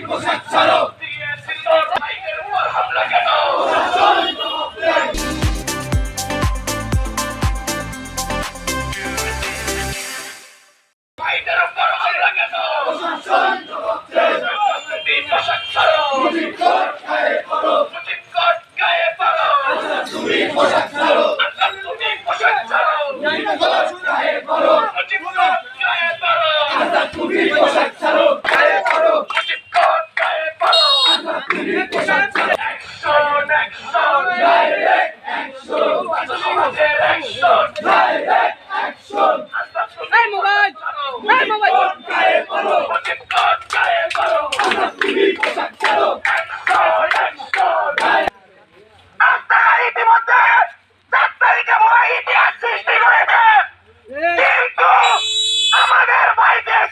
পোশাক ছাড়ো হামলা কেন Come on,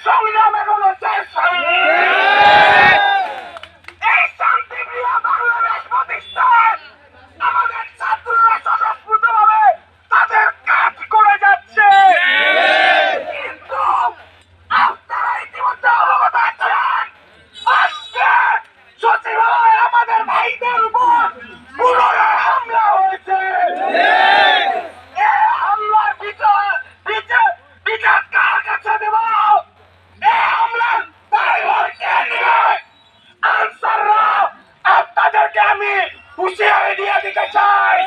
Show me that, man. আমি হুঁশিয়ারি দিয়ে দিতে চাই।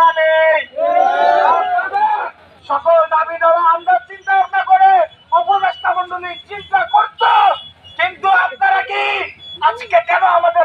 পারে সকল দাবি দ্বারা আমরা চিন্তা ভাবনা করে উপদেষ্টা মন্ডলী চিন্তা করত কিন্তু আপনারা কি আজকে কেন আমাদের